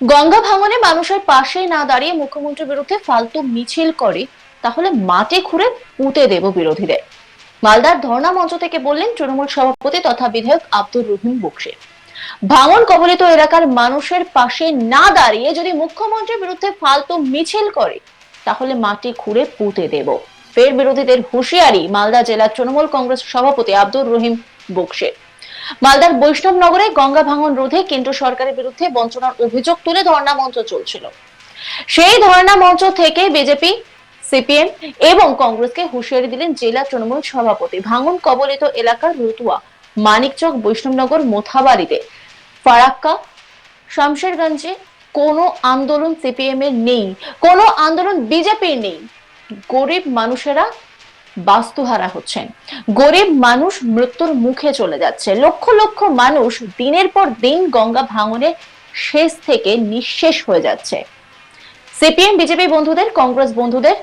গঙ্গা ভাঙনে মানুষের পাশে না দাঁড়িয়ে মুখ্যমন্ত্রীর বিরুদ্ধে ফালতু মিছিল করে, তাহলে মাটি খুঁড়ে পুঁতে দেব বিরোধীদের। মালদার ধর্ণা মঞ্চ থেকে বললেন তৃণমূল সভাপতি তথা বিধায়ক আব্দুর রহিম বক্সি। ভাঙন কবলিত এলাকার মানুষের পাশে না দাঁড়িয়ে যদি মুখ্যমন্ত্রীর বিরুদ্ধে ফালতু মিছিল করে, তাহলে মাটি খুঁড়ে পুঁতে দেব। ফের বিরোধীদের হুঁশিয়ারি মালদা জেলা তৃণমূল কংগ্রেস সভাপতি আব্দুর রহিম বক্সের। মালদার বৈষ্ণবনগরে গঙ্গা ভাঙন রোধে কেন্দ্র সরকারের বিরুদ্ধে বঞ্চনার অভিযোগ তুলে ধর্ণা মঞ্চ চলছিল। সেই ধর্ণা মঞ্চ থেকে বিজেপি, সিপিএম এবং কংগ্রেসকে হুঁশিয়ারি দিলেন জেলা তৃণমূল সভাপতি। ভাঙন কবলিত এলাকার রতুয়া, মানিকচক, বৈষ্ণবনগর, মোথাবাড়িতে। ফারাক্কা, শামশেরগঞ্জে কোনো আন্দোলন সিপিএম এর নেই, কোনো আন্দোলন বিজেপির নেই। গরিব মানুষেরা বাস্তুহারা হচ্ছেন। গরিব মানুষ মৃত্যুর মুখে চলে যাচ্ছে। লক্ষ লক্ষ মানুষ দিনের পর দিন গঙ্গা ভাঙনে শেষ থেকে নিঃশেষ হয়ে যাচ্ছে। সিপিএম, বিজেপি বন্ধুদের, কংগ্রেস বন্ধুদের,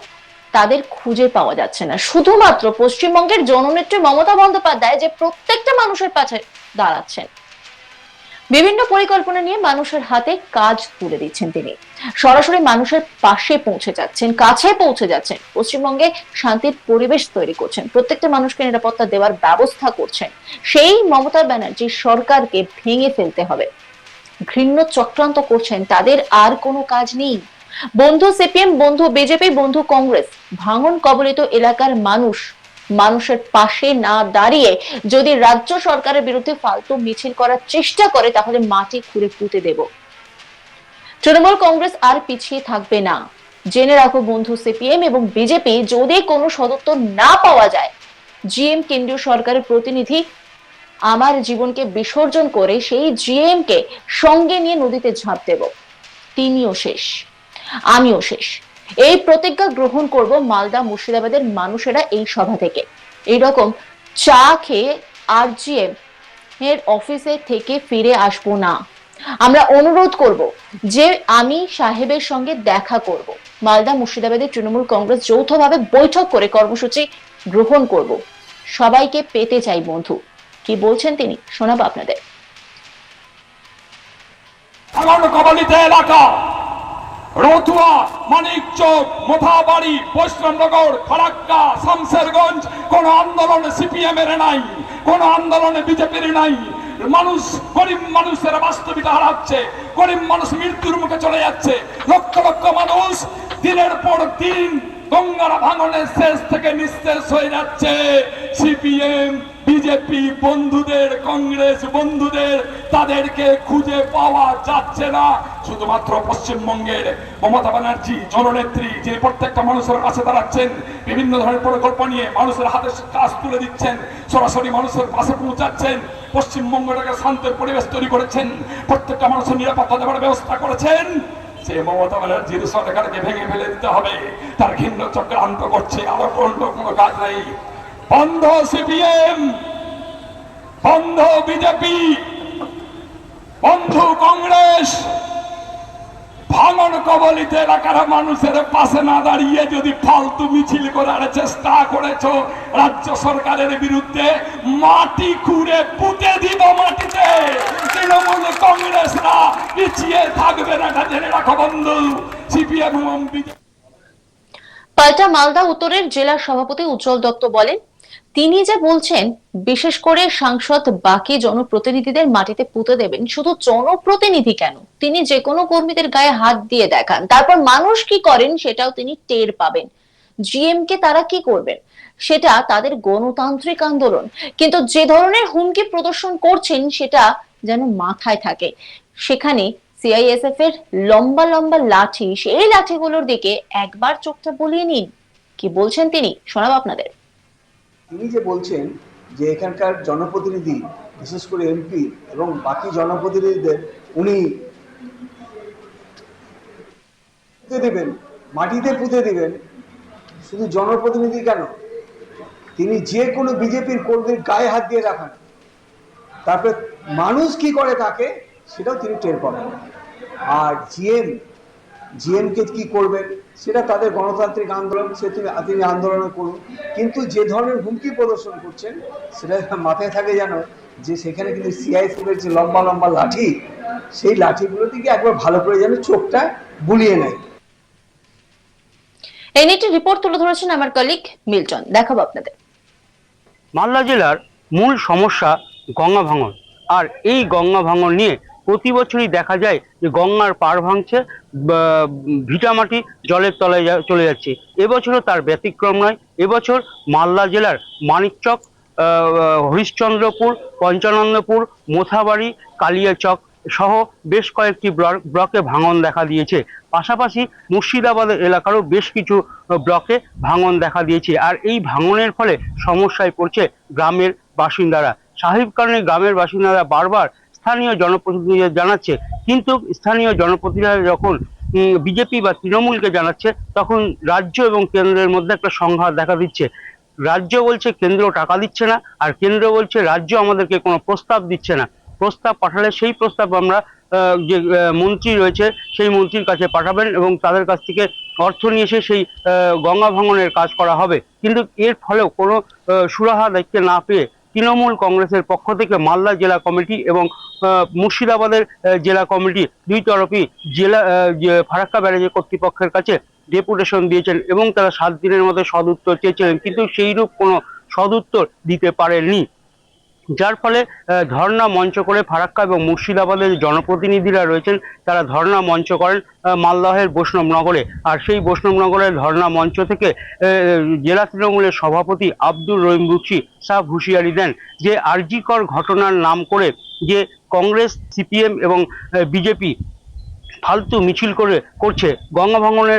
তাদের খুঁজে পাওয়া যাচ্ছে না। শুধুমাত্র পশ্চিমবঙ্গের জননেত্রী মমতা বন্দ্যোপাধ্যায় যে প্রত্যেকটা মানুষের পাশে দাঁড়াচ্ছেন। বিভিন্ন পরিকল্পনা নিয়ে মানুষের হাতে কাজ তুলে দিচ্ছেন তিনি। সরাসরি মানুষের পাশে পৌঁছে যাচ্ছেন, কাছে পৌঁছে যাচ্ছেন। পশ্চিমবঙ্গে শান্তির পরিবেশ তৈরি করছেন। প্রত্যেকটা মানুষকে নিরাপত্তা দেওয়ার ব্যবস্থা করছেন। সেই মমতা ব্যানার্জি সরকারকে ভেঙে ফেলতে হবে। ঘৃণ্য চক্রান্ত করছেন, তাদের আর কোনো কাজ নেই। বন্ধু সিপিএম, বন্ধু বিজেপি, বন্ধু কংগ্রেস, ভাঙন কবলিত এলাকার মানুষ মানুষের পাশে না দাঁড়িয়ে যদি রাজ্য সরকারের বিরুদ্ধে ফালতু মিছিল করার চেষ্টা করে, তাহলে মাটি খুঁড়ে পুঁতে দেব। তৃণমূল কংগ্রেস আর পিছিয়ে থাকবে না। জেনে রাখো বন্ধু, সিপিএম এবং বিজেপি যদি কোনো সদত্ব না পাওয়া যায়, জিএম কেন্দ্রীয় সরকারের প্রতিনিধি আমার জীবনকে বিসর্জন করে সেই জিএম কে সঙ্গে নিয়ে নদীতে ঝাঁপ দেব। তিনিও শেষ, আমিও শেষ। এই প্রতিজ্ঞা গ্রহণ করব মালদা মুর্শিদাবাদের মানুষেরা এই সভা থেকে। এইরকম চা খেয়ে আরজিএম এর অফিসে থেকে ফিরে আসব না। আমরা অনুরোধ করব যে আমি সাহেবের সঙ্গে দেখা করব। মালদা মুর্শিদাবাদের তৃণমূল কংগ্রেস যৌথভাবে বৈঠক করে কর্মসূচি গ্রহণ করব। সবাইকে পেতে চাই বন্ধু। কি বলছেন তিনি? শোনাবো আপনাদের। এলাকা রতুয়া মানিকচক মোথাবাড়ি পশ্চিমনগর ফারাক্কা, শামশেরগঞ্জ, কোন আন্দোলন সিপিএম এর নাই, কোন আন্দোলনে বিজেপির নাই। মানুষ, গরিব মানুষের বাস্তবিকতা হারাচ্ছে, গরিব মানুষ মৃত্যুর মুখে চলে যাচ্ছে। লক্ষ লক্ষ মানুষ দিনের পর দিন গঙ্গার ভাঙনের শেষ থেকে নিঃশেষ হয়ে যাচ্ছে। সিপিএম বিজেপি বন্ধুদের, কংগ্রেস বন্ধুদের, তাদেরকে খুঁজে পাওয়া যাচ্ছে না। শুধুমাত্র পশ্চিমবঙ্গের মমতা ব্যানার্জি, জননেত্রী, যে প্রত্যেকটা মানুষের কাছে দাঁড়াচ্ছেন, বিভিন্ন ধরনের প্রকল্প নিয়ে মানুষের হাতে কাজ তুলে দিচ্ছেন, সরাসরি মানুষের পাশে পৌঁছাচ্ছেন, পশ্চিমবঙ্গটাকে শান্তির পরিবেশ তৈরি করেছেন, প্রত্যেকটা মানুষের নিরাপত্তা দেওয়ার ব্যবস্থা করেছেন সে মমতা ব্যানার্জির সরকারকে ভেঙে ফেলে দিতে হবে। তার ঘিন্ন চক্রান্ত করছে, আরও অন্য কোনো কাজ নেই। বন্ধ সিপিএম বন্ধ বিজেপি, বন্ধু কংগ্রেস, ভাঙন কবলিত এলাকার মানুষের পাশে না দাঁড়িয়ে যদি ফালতু মিছিল করার চেষ্টা করেছ রাজ্য সরকারের বিরুদ্ধে, মাটি খুঁড়ে পুঁতে দিব মাটিতে। তৃণমূল কংগ্রেসরা পিছিয়ে থাকবে না জেনে রাখো বন্ধু। সিপিএম পাল্টা মালদা উত্তরের জেলা সভাপতি উজ্জ্বল দত্ত বলেন তিনি যে বলছেন, বিশেষ করে সাংসদ বাকি জনপ্রতিনিধিদের মাটিতে পুঁতে দেবেন, শুধু জনপ্রতিনিধি কেন? তিনি যে কোনো কর্মীদের গায়ে হাত দিয়ে দেখান। তারপর মানুষ কি করেন সেটাও তিনি টের পাবেন। জিএম কে তারা কি করবেন? সেটা তাদের গণতান্ত্রিক আন্দোলন। কিন্তু যে ধরনের হুমকি প্রদর্শন করছেন, সেটা যেন মাথায় থাকে। সেখানে সিআইএসএফ এর লম্বা লম্বা লাঠি, সেই লাঠিগুলোর দিকে একবার চোখটা বলিয়ে নিন। কি বলছেন তিনি? শোনাব আপনাদের। তিনি যে বলছেন যে এখানকার জনপ্রতিনিধি, বিশেষ করে এমপি এবং বাকি জনপ্রতিনিধিদের, উনি পুঁতে দেবেন, মাটিতে পুঁতে দেবেন। শুধু জনপ্রতিনিধি কেন? তিনি যে কোনো বিজেপির কর্মীর গায়ে হাত দিয়ে রাখান। তারপরে মানুষ কি করে তাকে, সেটাও তিনি টের পাবেন। আর জিএম জিএমকে কি করবেন সেটা তাদের গণতান্ত্রিক আন্দোলন সে তিনি তিনি আন্দোলন করুন। কিন্তু যে ধরনের হুমকি প্রদর্শন করছেন সেটা মাথায় থাকে যেন যে সেখানে কিন্তু সিআইএসএফ যে লম্বা লম্বা লাঠি সেই লাঠিগুলো থেকে একবার ভালো করে যেন চোখটা বুলিয়ে নেয়। এই নিয়ে একটি রিপোর্ট তুলে ধরেছেন আমার কলিগ মিল্টন দেখাবো আপনাদের। মালদা জেলার মূল সমস্যা গঙ্গা ভাঙন। আর এই গঙ্গা ভাঙন নিয়ে প্রতি বছরই দেখা যায় যে গঙ্গার পাড় ভাঙছে ভিটামাটি জলের তলায় চলে যাচ্ছে। এবছরও তার ব্যতিক্রম নয়। এবছর মালদা জেলার মানিকচক হরিশ্চন্দ্রপুর পঞ্চানন্দপুর মোথাবাড়ি, কালিয়াচক সহ বেশ কয়েকটি ব্লক, ব্লকে ভাঙন দেখা দিয়েছে। পাশাপাশি মুর্শিদাবাদ এলাকারও বেশ কিছু ব্লকে ভাঙন দেখা দিয়েছে। আর এই ভাঙনের ফলে সমস্যায় পড়ছে গ্রামের বাসিন্দারা। সাহেব কারণে গ্রামের বাসিন্দারা বারবার স্থানীয় জনপ্রতিনিধিদের জানাচ্ছে, কিন্তু স্থানীয় জনপ্রতিনিধিরা যখন বিজেপি বা তৃণমূলকে জানাচ্ছে, তখন রাজ্য এবং কেন্দ্রের মধ্যে একটা সংঘাত দেখা দিচ্ছে। রাজ্য বলছে কেন্দ্র টাকা দিচ্ছে না, আর কেন্দ্র বলছে রাজ্য আমাদেরকে কোনো প্রস্তাব দিচ্ছে না। প্রস্তাব পাঠালে সেই প্রস্তাব আমরা যে মন্ত্রী রয়েছে, সেই মন্ত্রীর কাছে পাঠাবেন এবং তাদের কাছ থেকে অর্থ নিয়ে এসে সেই গঙ্গা ভাঙনের কাজ করা হবে। কিন্তু এর ফলেও কোনো সুরাহা দেখতে না পেয়ে তৃণমূল কংগ্রেসের পক্ষ থেকে মালদা জেলা কমিটি এবং মুর্শিদাবাদের জেলা কমিটি দুই তরফই জেলা ফারাক্কা ব্যারেজের কর্তৃপক্ষের কাছে ডেপুটেশন দিয়েছেন এবং তারা সাত দিনের মধ্যে সদুত্তর চেয়েছিলেন, কিন্তু সেইরূপ কোনো সদুত্তর দিতে পারেননি। যার ফলে ধর্ণা মঞ্চ করে ফারাক্কা এবং মুর্শিদাবাদের জনপ্রতিনিধিরা রয়েছেন, তারা ধর্ণা মঞ্চ করেন মালদহের বৈষ্ণবনগরে আর সেই বৈষ্ণবনগরের ধর্ণা মঞ্চ থেকে জেলা তৃণমূলের সভাপতি আব্দুর রহিম বুকসি সাহ হুঁশিয়ারি দেন যে, আরজিকর ঘটনার নাম করে যে, কংগ্রেস, সিপিএম এবং বিজেপি ফালতু মিছিল করে, করছে গঙ্গা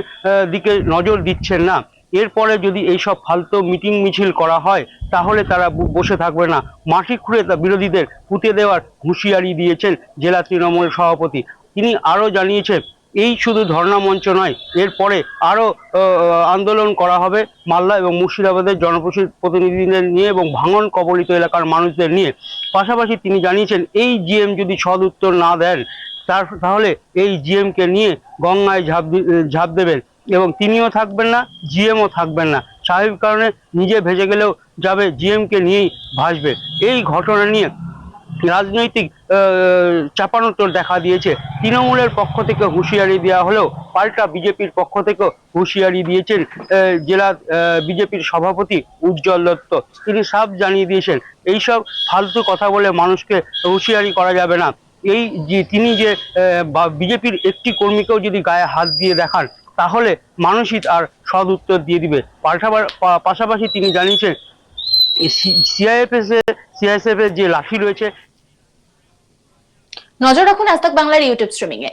দিকে নজর দিচ্ছেন না। এরপরে যদি এইসব ফালতু মিটিং মিছিল করা হয়, তাহলে তারা বসে থাকবে না। মাটি খুঁড়ে তা বিরোধীদের পুঁতে দেওয়ার হুঁশিয়ারি দিয়েছেন জেলা তৃণমূল সভাপতি। তিনি আরও জানিয়েছেন, এই শুধু ধর্ণা মঞ্চ নয়, এরপরে আরও আন্দোলন করা হবে মালদা এবং মুর্শিদাবাদের জনপ্রতিনিধিদের নিয়ে এবং ভাঙন কবলিত এলাকার মানুষদের নিয়ে। পাশাপাশি তিনি জানিয়েছেন, এই জিএম যদি সদ উত্তর না দেন, তার, তাহলে এই জিএমকে নিয়ে গঙ্গায় ঝাঁপ ঝাঁপ দেবেন। এবং তিনিও থাকবেন না জিএমও থাকবেন না। স্বাভাবিক কারণে নিজে ভেজে গেলেও যাবে জিএমকে নিয়েই ভাসবে। এই ঘটনা নিয়ে রাজনৈতিক আহ, চাপানোতর দেখা দিয়েছে। তৃণমূলের পক্ষ থেকে হুঁশিয়ারি দেওয়া হলেও পাল্টা বিজেপির পক্ষ থেকেও হুঁশিয়ারি দিয়েছেন জেলা বিজেপির সভাপতি উজ্জ্বল দত্ত। তিনি সাফ জানিয়ে দিয়েছেন এইসব ফালতু কথা বলে মানুষকে হুঁশিয়ারি করা যাবে না। এই যে তিনি যে বিজেপির একটি কর্মীকেও যদি গায়ে হাত দিয়ে দেখান তাহলে মানসিক আর সদ উত্তর দিয়ে দিবে। পাশাপাশি তিনি জানিয়েছেন সিআইএফএস সিআইএসএফ এর যে লাঠি রয়েছে, নজর রাখুন আজ বাংলার ইউটিউব স্ট্রিমিং এ